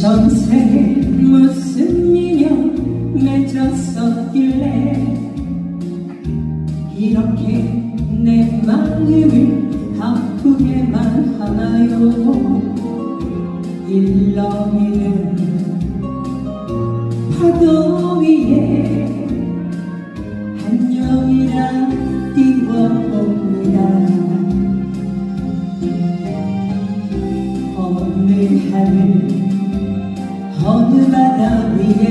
전생에 무슨 인연 맺었었길래 이렇게 내 마음을 아프게만 하나요? 일렁이는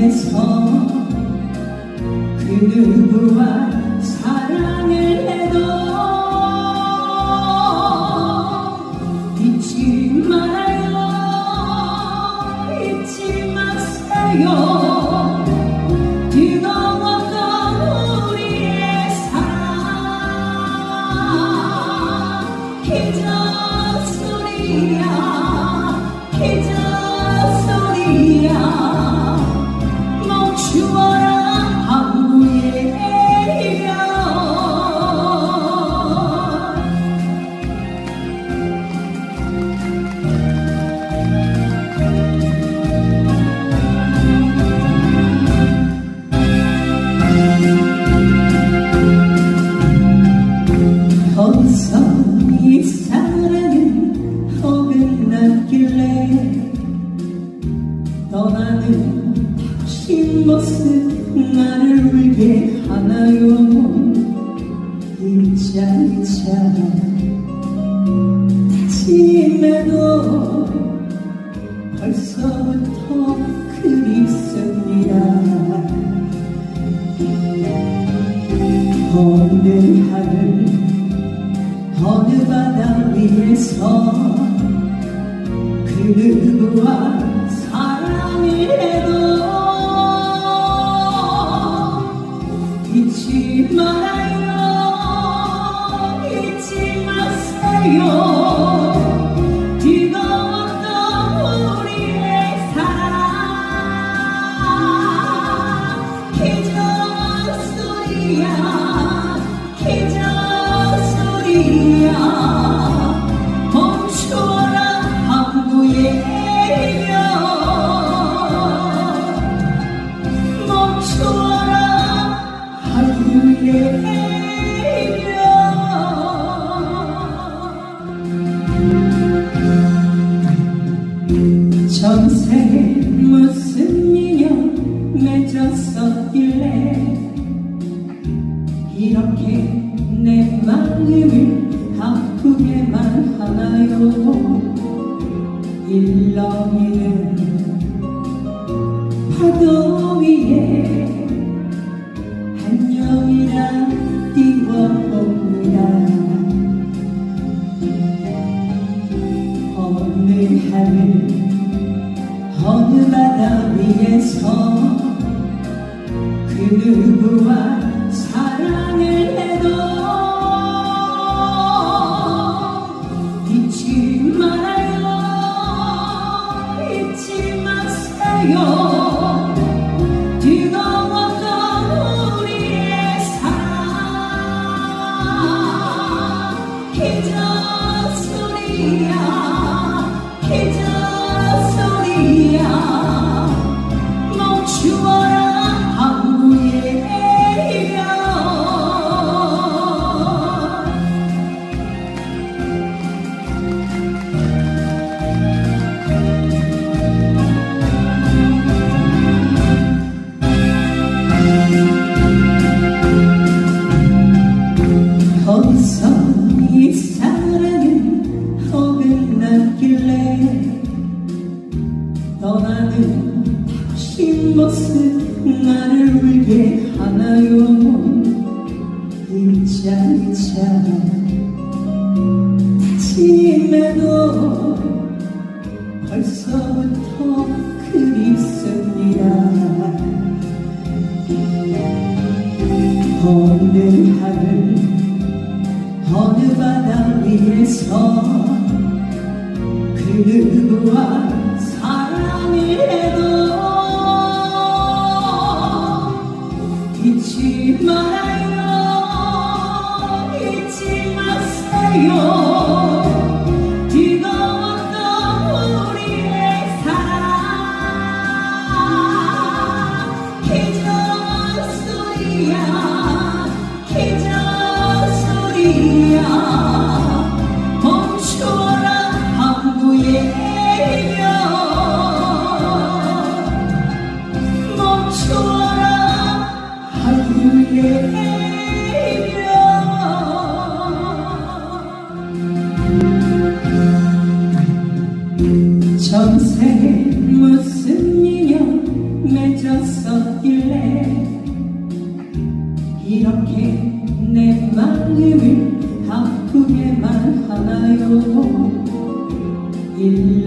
위에서 그 누구와 사랑 이자 다짐해도 벌써부터 그립습니다. 어느 하늘 어느 바다 위에서 그 누구와 사랑 일렁이는 파도 위에 안녕이라 띄워봅니다. 어느 하늘 어느 바다 위에서 떠나는 당신 모습 나를 울게 하나요? 이자 이자. 다짐해도 벌써부터 그립습니다. 어느 하늘 어느 바다 위에서 그 누구와 밤에도 잊지 말아요. 잊지 마세요. 뜨거웠던 우리의 사랑. 기적 소리야. 기적 소리야.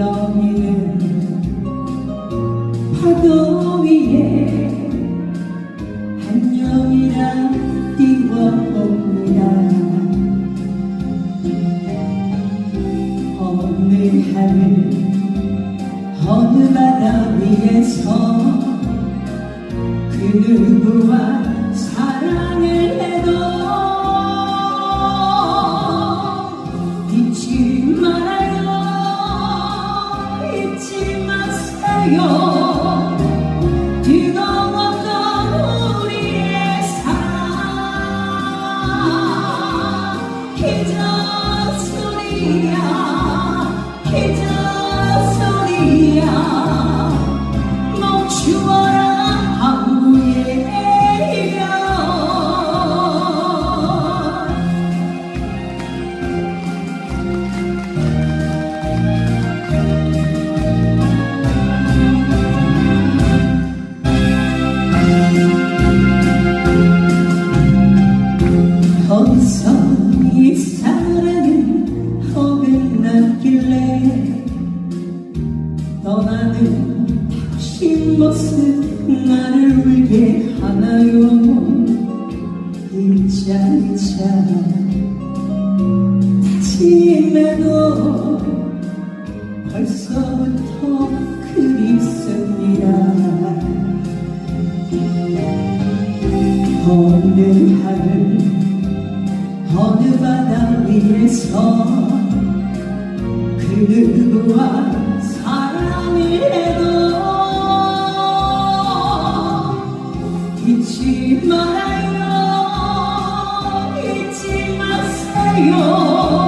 일렁이는 파도 위에 안녕이라 띄워봅니다 어느 하늘 어느 바다 위에서 그 누구와 사랑을 해 기적 소리야 기적 벌써부터 그립습니다. 어느 하늘 어느 바다 위에서 그 누구와 사랑을 해도 잊지 말아요 잊지 마세요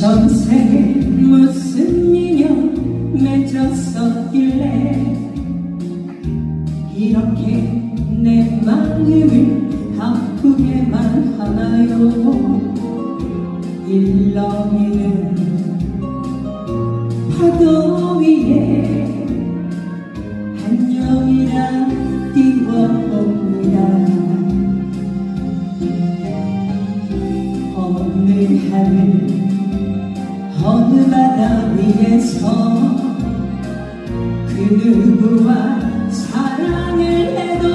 전생에 무슨 인연 맺었었길래 이렇게 내 마음을 아프게만 하나요? 일렁이는 파도 위에 어느 바다 위에서 그 누구와 사랑을 해도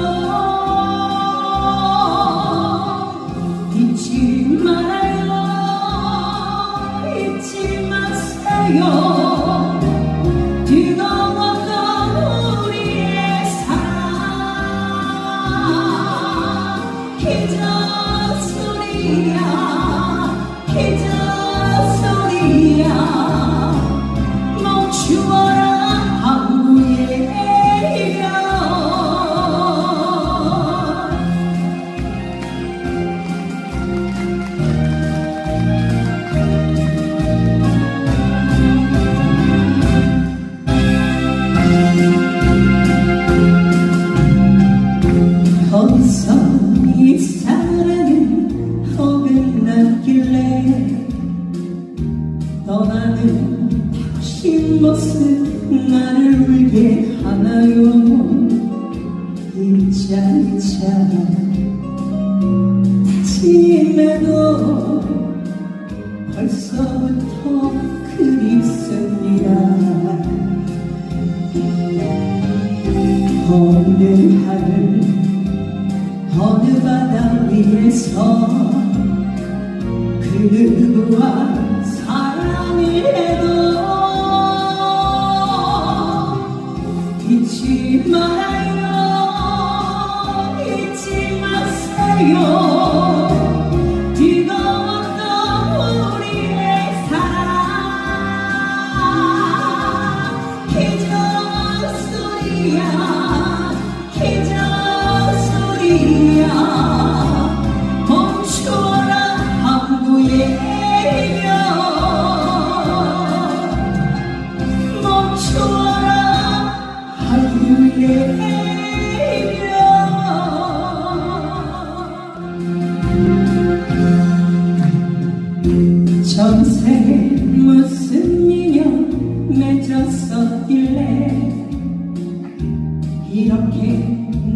잊지 말아요 잊지 마세요 이자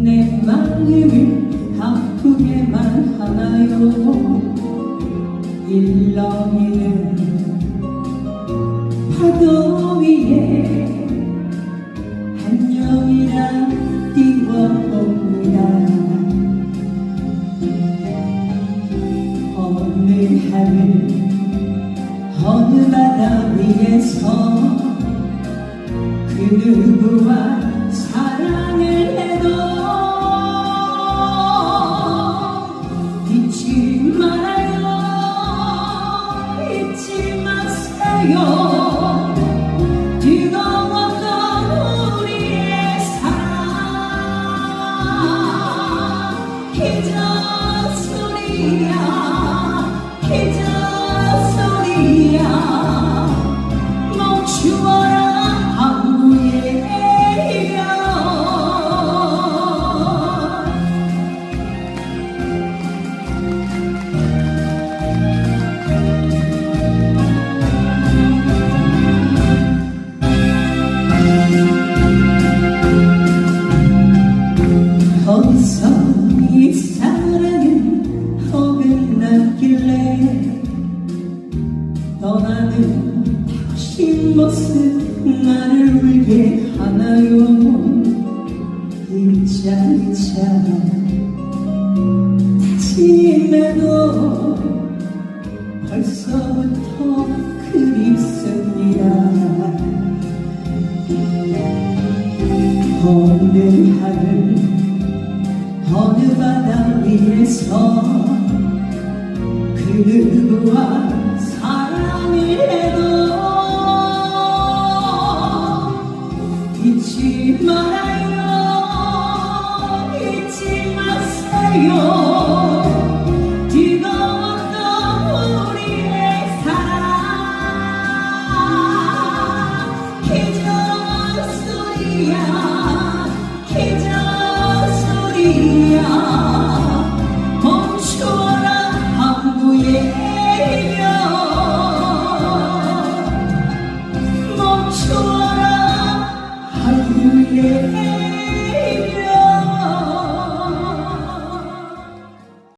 내 마음을 아프게만 하나요? 일렁이는 파도 위에 안녕이라 띄워봅니다. 어느 하늘 어느 바다 위에서 그 누구와 사랑을 해 소리야 모습 나를 울게 하나요? 이자 이자. 다짐해도 벌써부터 그립습니다. 어느 하늘 어느 바다 위에서 그 누구와 사랑을 해도 말아요. 잊지 마세요